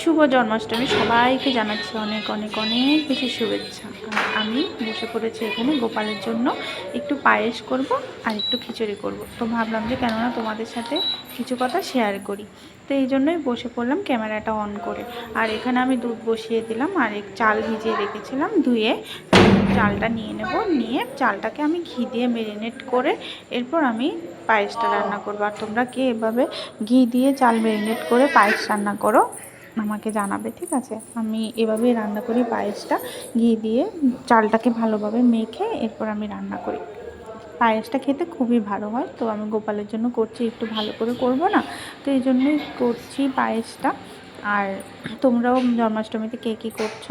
শুভ জন্মাষ্টমী। সবাইকে জানাচ্ছি অনেক অনেক অনেক বেশি শুভেচ্ছা। আমি বসে পড়েছি এখানে গোপালের জন্য। একটু পায়েস করব আর একটু খিচুড়ি করব। তো ভাবলাম যে কেননা তোমাদের সাথে কিছু কথা শেয়ার করি। তো এই জন্যই বসে পড়লাম ক্যামেরাটা অন করে। আর এখানে আমি দুধ বসিয়ে দিলাম আর এক চাল ভিজিয়ে রেখেছিলাম ধুয়ে। চালটা নিয়ে নেব। নিয়ে চালটাকে আমি ঘি দিয়ে মেরিনেট করে এরপর আমি পায়েসটা রান্না করব। আর তোমরা কে এভাবে ঘি দিয়ে চাল মেরিনেট করে পায়েস রান্না করো? আমাকে জানাবে, ঠিক আছে? আমি এভাবেই রান্না করি পায়েসটা। ঘি দিয়ে চালটাকে ভালোভাবে মেখে এরপর আমি রান্না করি। পায়েসটা খেতে খুবই ভালো হয়, তো আমি গোপালের জন্য করছি, একটু ভালো করে করব না? তো এই জন্যই করছি পায়েসটা। আর তোমরাও জন্মাষ্টমীতে কে কী করছ?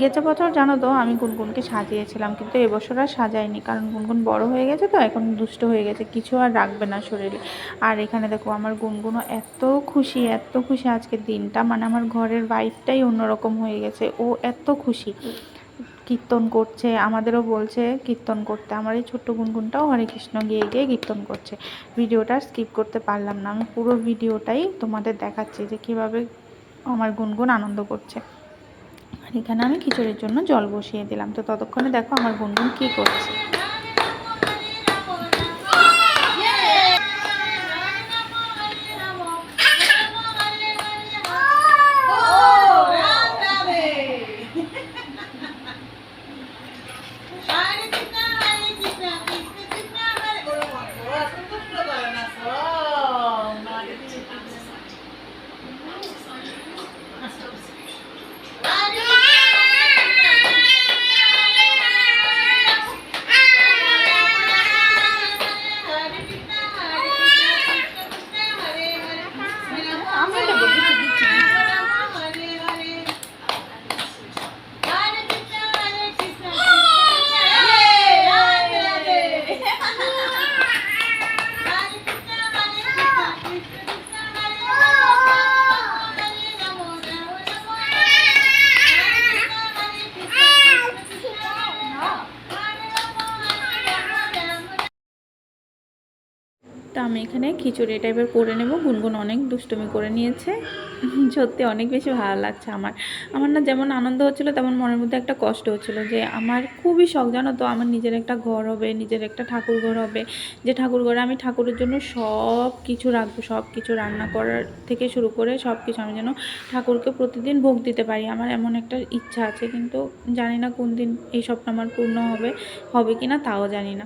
গেছে বছর জানো তো, আমি গুনগুনকে সাজিয়েছিলাম, কিন্তু এবছর আর সাজাইনি, কারণ গুনগুন বড় হয়ে গেছে তো, এখন দুষ্ট হয়ে গেছে, কিছু আর রাখবে না শরীরে। আর এখানে দেখো, আমার গুনগুনও এত খুশি এত খুশি আজকের দিনটা মানে আমার ঘরের বাইকটাই অন্যরকম হয়ে গেছে, ও এত খুশি। কীর্তন করছে, আমাদেরও বলছে কীর্তন করতে, আমার এই ছোট্ট গুনগুনটাও হরে কৃষ্ণ গিয়ে গিয়ে কীর্তন করছে। ভিডিওটা স্কিপ করতে পারলাম না, আমি পুরো ভিডিওটাই তোমাদের দেখাচ্ছি যে কীভাবে আমার গুনগুন আনন্দ করছে। আর এখানে আমি খিচুড়ির জন্য জল বসিয়ে দিলাম। তো ততক্ষণে দেখো আমার গুনগুন কী করছে। তো আমি এখানে খিচুড়ি টাইপের করে নেব। গুনগুন অনেক দুষ্টুমি করে নিয়েছে। সত্যি অনেক বেশি ভালো লাগছে আমার। আমার না যেমন আনন্দ হচ্ছিল, তেমন মনের মধ্যে একটা কষ্ট হচ্ছিল যে আমার খুবই শখ, জানো তো? আমার নিজের একটা ঘর হবে, নিজের একটা ঠাকুর ঘর হবে। যে ঠাকুর ঘরে আমি ঠাকুরের জন্য সব কিছু রাখব সব কিছু রান্না করার থেকে শুরু করে সব কিছু আমি যেন ঠাকুরকে প্রতিদিন ভোগ দিতে পারি। আমার এমন একটা ইচ্ছা আছে, কিন্তু জানি না কোন দিন এই স্বপ্ন আমার পূর্ণ হবে হবে কি না তাও জানি না।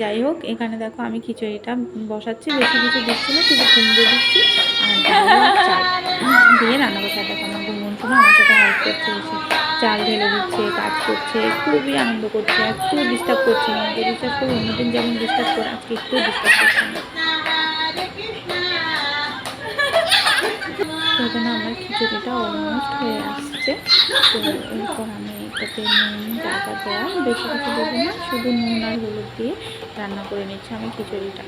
যাই হোক, এখানে দেখো আমি খিচুড়িটা বসাচ্ছি, বেশি কিছু দিচ্ছি না, শুধু কুমড়ো দিচ্ছি। আর রান্না করতে দেখো আমার গুনগুন শোনো আমার সাথে হেল্প করছে এসে চাল ঢেলে দিচ্ছে, কাজ করছে, খুবই আনন্দ করছে একটু ডিস্টার্ব করছে না আমাকে, বিশ্বাস করে, অন্যদিন যেমন ডিস্টার্ব করে, আজকে একটু ডিস্টার্ব করছে না। এখানে আমার খিচুড়িটা অলমোস্ট হয়ে আসছে। তো এরপর আমি এটাতে নুন জায়গা দেওয়া বেশি কিছু দেবো না, শুধু নুন আর হলুদ দিয়ে রান্না করে নিচ্ছি আমি খিচুড়িটা।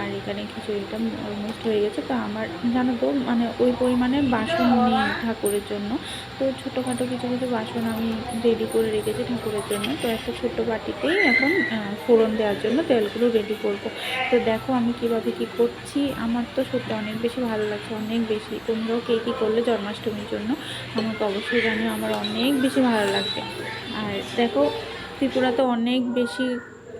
আর এখানে খিচুড়িটা অলমোস্ট হয়ে গেছে। তো আমার, জানো তো মানে ওই পরিমাণে বাসন নেই ঠাকুরের জন্য। তো ছোটোখাটো কিছু কিছু বাসন আমি রেডি করে রেখেছি ঠাকুরের জন্য। তো একটা ছোট্ট বাটিতেই এখন ফোড়ন দেওয়ার জন্য তেলগুলো রেডি করব। তো দেখো আমি কীভাবে কি করছি। আমার তো সত্যি অনেক বেশি ভালো লাগছে, অনেক বেশি। তোমরাও কে কী করলে জন্মাষ্টমীর জন্য? আমাকে অবশ্যই জানিও, আমার অনেক বেশি ভালো লাগছে। আর দেখো ত্রিপুরা তো অনেক বেশি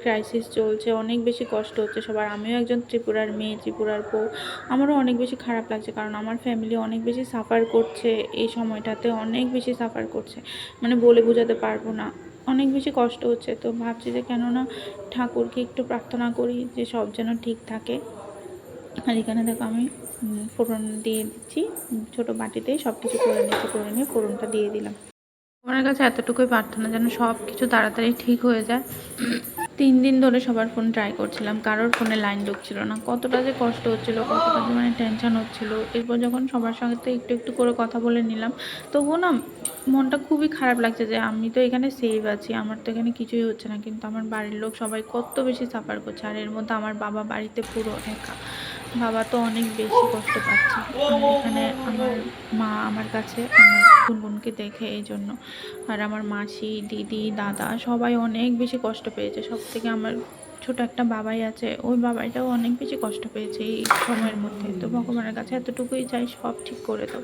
ক্রাইসিস চলছে, অনেক বেশি কষ্ট হচ্ছে সবার। আমিও একজন ত্রিপুরার মেয়ে, ত্রিপুরার বউ। আমারও অনেক বেশি খারাপ লাগছে কারণ আমার ফ্যামিলি অনেক বেশি সাফার করছে এই সময়টাতে, অনেক বেশি সাফার করছে। মানে বলে বোঝাতে পারব না। অনেক বেশি কষ্ট হচ্ছে। তো ভাবছি যে কেননা ঠাকুরকে একটু প্রার্থনা করি যে সব যেন ঠিক থাকে। আর এখানে দেখো আমি ফোড়ন দিয়ে দিচ্ছি। ছোটো বাটিতেই সব কিছু করে নিচ্ছি, করে নিয়ে ফোড়নটা দিয়ে দিলাম। আমার কাছে এতটুকুই প্রার্থনা যেন সব কিছু তাড়াতাড়ি ঠিক হয়ে যায়। তিন দিন ধরে সবার ফোন ট্রাই করছিলাম, কারোর ফোনে লাইন ঢুকছিল না। কতটা যে কষ্ট হচ্ছিল, কতটা যে মানে টেনশান হচ্ছিল। এরপর যখন সবার সঙ্গে তো একটু একটু করে কথা বলে নিলাম, তবুও না মনটা খুবই খারাপ লাগছে যে আমি তো এখানে সেভ আছি, আমার তো এখানে কিছুই হচ্ছে না। কিন্তু আমার বাড়ির লোক সবাই কত বেশি সাফার করছে, আর এর মধ্যে আমার বাবা বাড়িতে পুরো একা। বাবা তো অনেক বেশি কষ্ট পাচ্ছে। এখানে আমার মা আমার কাছে আমার গুনগুনকে দেখে এই জন্য। আর আমার মাসি, দিদি, দাদা সবাই অনেক বেশি কষ্ট পেয়েছে। সব থেকে আমার ছোট একটা বাবাই আছে, ওই বাবাইটাও অনেক বেশি কষ্ট পেয়েছে এই সময়ের মধ্যে। তো ভগবানের কাছে এতটুকুই চাই, সব ঠিক করে দাও